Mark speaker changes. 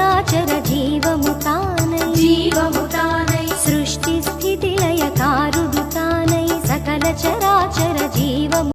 Speaker 1: చరాచర